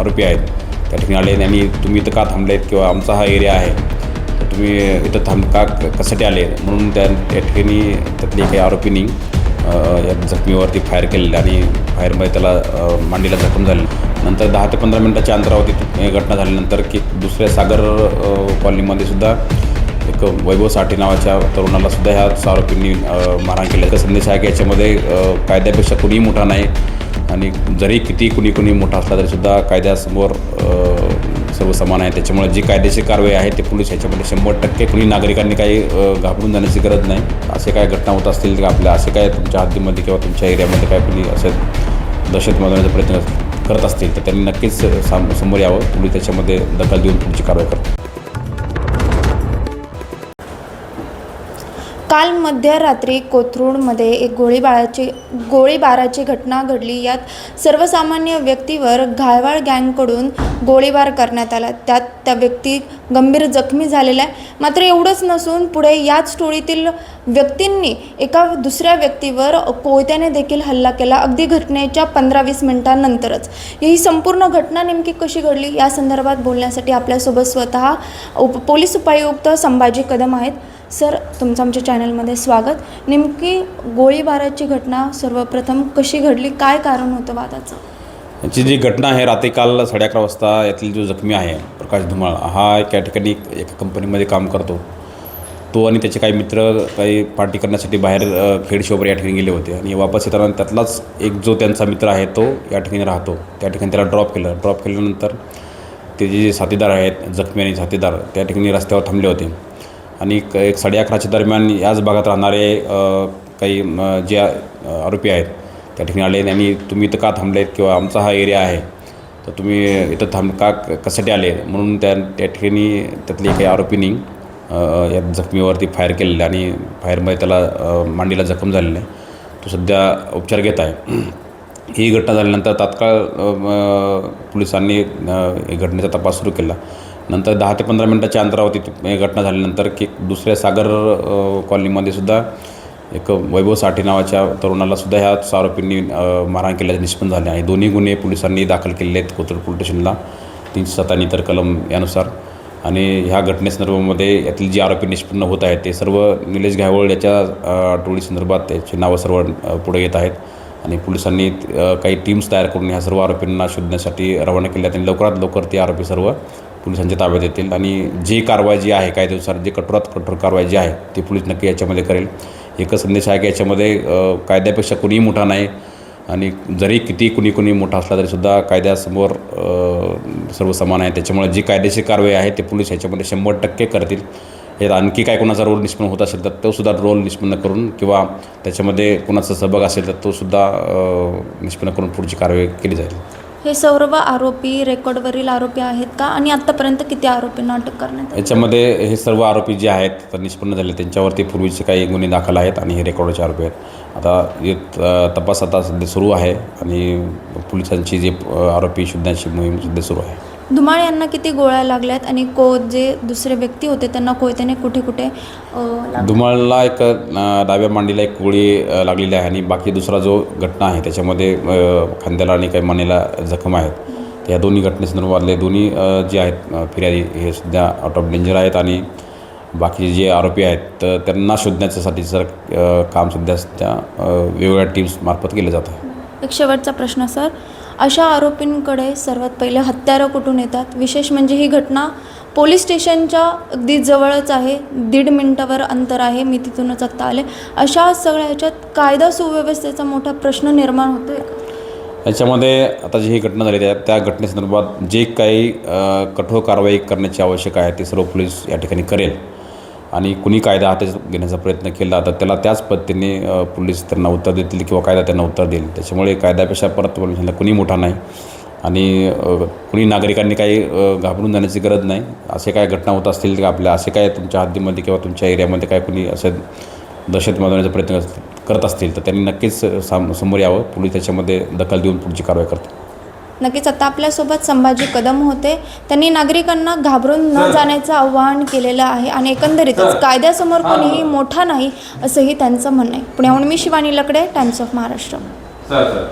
आरोपी आहेत. त्या ठिकाणी आले आणि तुम्ही इथं का थांबलेत किंवा आमचा हा एरिया आहे तर तुम्ही इथं थांब का कशासाठी आले? म्हणून त्या त्या ठिकाणी त्यातली काही आरोपींनी या जखमीवरती फायर केलेलं आणि फायरमध्ये त्याला मांडीला जखम झाली नंतर दहा ते पंधरा मिनटाच्या अंतरावरती घटना झाल्यानंतर की दुसऱ्या सागर कॉलनीमध्ये सुद्धा एक वैभव साठे नावाच्या तरुणाला सुद्धा ह्या आरोपींनी मारहाण केलं. तर संदेश आहे की याच्यामध्ये कायद्यापेक्षा कुणीही मोठा नाही. आणि जरी किती कुणी कुणी मोठा असला तरीसुद्धा कायद्यासमोर सर्व समान आहे. त्याच्यामुळे जी कायदेशीर कारवाई आहे ते पोलीस ह्याच्यामध्ये शंभर टक्के कुणी नागरिकांनी काही घाबरून जाण्याची गरज नाही. असे काय घटना होत असतील का आपल्या असे काय तुमच्या हद्दीमध्ये किंवा तुमच्या एरियामध्ये काय कुणी असे दहशत माजवण्याचा प्रयत्न करत असतील तर त्यांनी नक्कीच साम समोर यावं. पोलीस त्याच्यामध्ये दखल देऊन पुढची कारवाई करतात काल मध्यरात्री कोथरूडमध्ये एक गोळीबाराची गोळीबाराची घटना घडली. यात सर्वसामान्य व्यक्तीवर घायवाळ गँगकडून गोळीबार करण्यात आला. त्यात त्या व्यक्ती गंभीर जखमी झालेला आहे. मात्र एवढंच नसून पुढे याच टोळीतील व्यक्तींनी एका दुसऱ्या व्यक्तीवर कोयत्याने देखील हल्ला केला. अगदी घटनेच्या पंधरा वीस मिनिटांनंतरच. ही संपूर्ण घटना नेमकी कशी घडली? या संदर्भात बोलण्यासाठी आपल्यासोबत स्वतः उप पोलीस उपायुक्त संभाजी कदम आहेत. सर तुमचं आमच्या चॅनलमध्ये स्वागत. नेमकी गोळीबाराची घटना सर्वप्रथम कशी घडली? काय कारण होतं वादाचं? याची जी घटना आहे रात्री काल साडे अकरा वाजता यातील जो जखमी आहे प्रकाश धुमाळ हा एका ठिकाणी एका कंपनीमध्ये काम करतो. तो आणि त्याचे काही मित्र काही पार्टी करण्यासाठी बाहेर अ, खेड शोभर या ठिकाणी गेले होते. आणि वापस येताना त्यातलाच एक जो त्यांचा मित्र आहे तो या ठिकाणी राहतो. त्या ठिकाणी त्याला ड्रॉप केलं. ड्रॉप केल्यानंतर ते जे साथीदार आहेत जखमी आणि साथीदार त्या ठिकाणी रस्त्यावर थांबले होते. आणि एक एक साडे अकराच्या दरम्यान याच भागात राहणारे काही जे आरोपी आहेत त्या ठिकाणी आले आणि तुम्ही इथं का थांबलेत किंवा आमचा हा एरिया आहे तर तुम्ही इथं थांब का कशासाठी आले? म्हणून त्या त्या ठिकाणी त्यातली काही आरोपींनी या जखमीवरती फायर केलेलं आणि फायरमध्ये त्याला मांडीला जखम झालेलं आहे. तो सध्या उपचार घेत आहे. ही घटना झाल्यानंतर तात्काळ पोलिसांनी घटनेचा तपास सुरू केला. नंतर दहा ते पंधरा मिनटाच्या अंतरावरती घटना झाल्यानंतर की दुसऱ्या सागर कॉलनीमध्ये सुद्धा एक वैभव साठे नावाच्या तरुणाला सुद्धा ह्याच आरोपींनी मारहाण केल्याचे निष्पन्न झाले आहे. दोन्ही गुन्हे पोलिसांनी दाखल केलेले आहेत कोथरूड पोलीस स्टेशनला. तीनशे सात आणि इतर कलम यानुसार. आणि ह्या घटनेसंदर्भामध्ये यातील जे आरोपी निष्पन्न होत आहेत ते सर्व निलेश घायवळ याच्या टोळीसंदर्भात त्याची नावं सर्व पुढे येत आहेत. आणि पोलिसांनी काही टीम्स तयार करून ह्या सर्व आरोपींना शोधण्यासाठी रवाना केल्या आणि लवकरात लवकर ते आरोपी सर्व पोलिसांच्या ताब्यात येतील. आणि जी कारवाई जी आहे कायद्यानुसार जे कठोरात कठोर कारवाई जी आहे ती पोलीस नक्की याच्यामध्ये करेल. एकच संदेश आहे की याच्यामध्ये कायद्यापेक्षा कुणीही मोठा नाही आणि जरी किती कुणी कुणी मोठा असला तरीसुद्धा कायद्यासमोर सर्व समान आहे. त्याच्यामुळे जी कायदेशीर कारवाई आहे ते पोलीस ह्याच्यामध्ये शंभर टक्के करतील. हे आणखी काय कोणाचा रोल निष्पन्न होत असेल तर तो सुद्धा रोल निष्पन्न करून किंवा त्याच्यामध्ये कोणाचा सहभाग असेल तर तो सुद्धा अ, निष्पन्न करून पुढची कारवाई केली जाईल. हे सर्व आरोपी रेकॉर्डवरील आरोपी आहेत का? आणि आत्तापर्यंत किती आरोपींना अटक करण्यात? याच्यामध्ये हे सर्व आरोपी जे आहेत तर निष्पन्न झाले. त्यांच्यावरती पूर्वीचे काही गुन्हे दाखल आहेत आणि हे रेकॉर्डचे आरोपी आहेत. आता हे तपास आता सध्या सुरू आहे आणि पोलिसांची जे आरोपी शोधण्याची मोहीम सध्या सुरू आहे. धुमाळ यांना किती गोळ्या लागल्यात आणि को जे दुसरे व्यक्ती होते त्यांना कोयत्याने कुठे कुठे? दुमाळला एक डाव्या मांडीला एक गोळी लागलेली आहे आणि बाकी दुसरा जो घटना आहे त्याच्यामध्ये खांद्याला आणि काही मानेला जखम आहेत. या दोन्ही घटनेसंदर्भातले दोन्ही जे आहेत फिर्यादी हे सध्या आउट ऑफ डेंजर आहेत आणि बाकी जे आरोपी आहेत तर त्यांना शोधण्याच्यासाठी सर काम सध्या सध्या अ, वेगवेगळ्या टीम्समार्फत केलं जात आहे. एक शेवटचा प्रश्न सर. अशा आरोपींकडे सर्वात पहिले हत्यारं कुठून येतात? विशेष म्हणजे ही घटना पोलीस स्टेशनच्या अगदी जवळच आहे. दीड मिनटावर अंतर आहे. मी तिथूनच आत्ता आले. अशा सगळ्या ह्याच्यात कायदा सुव्यवस्थेचा मोठा प्रश्न निर्माण होतो आहे याच्यामध्ये आता जी ही घटना झाली त्या त्या घटनेसंदर्भात जे काही कठोर कारवाई करण्याची आवश्यक आहे ते सर्व पोलीस या ठिकाणी करेल. आणि कुणी कायदा हातात घेण्याचा प्रयत्न केला तर त्याला त्याच पद्धतीने पोलीस त्यांना उत्तर देतील किंवा कायदा त्यांना उत्तर देईल. त्याच्यामुळे कायद्यापेक्षा परत पोलिसांना कुणी मोठा नाही. आणि कुणी नागरिकांनी काही घाबरून जाण्याची गरज नाही. असे काय घटना होत असतील की आपल्या असे काय तुमच्या हद्दीमध्ये किंवा तुमच्या एरियामध्ये काय कुणी असे दहशत माजवण्याचा प्रयत्न करत असतील तर त्यांनी नक्कीच साम समोर यावं. पोलीस त्याच्यामध्ये दखल देऊन पुढची कारवाई करतात नक्कीच आता आपल्यासोबत संभाजी कदम होते. त्यांनी नागरिकांना घाबरून न जाण्याचं आवाहन केलेलं आहे आणि एकंदरीतच कायद्यासमोर कोणीही मोठा नाही असंही त्यांचं म्हणणं आहे. पुण्याहून मी Shivani Lakade Times of Maharashtra sir sir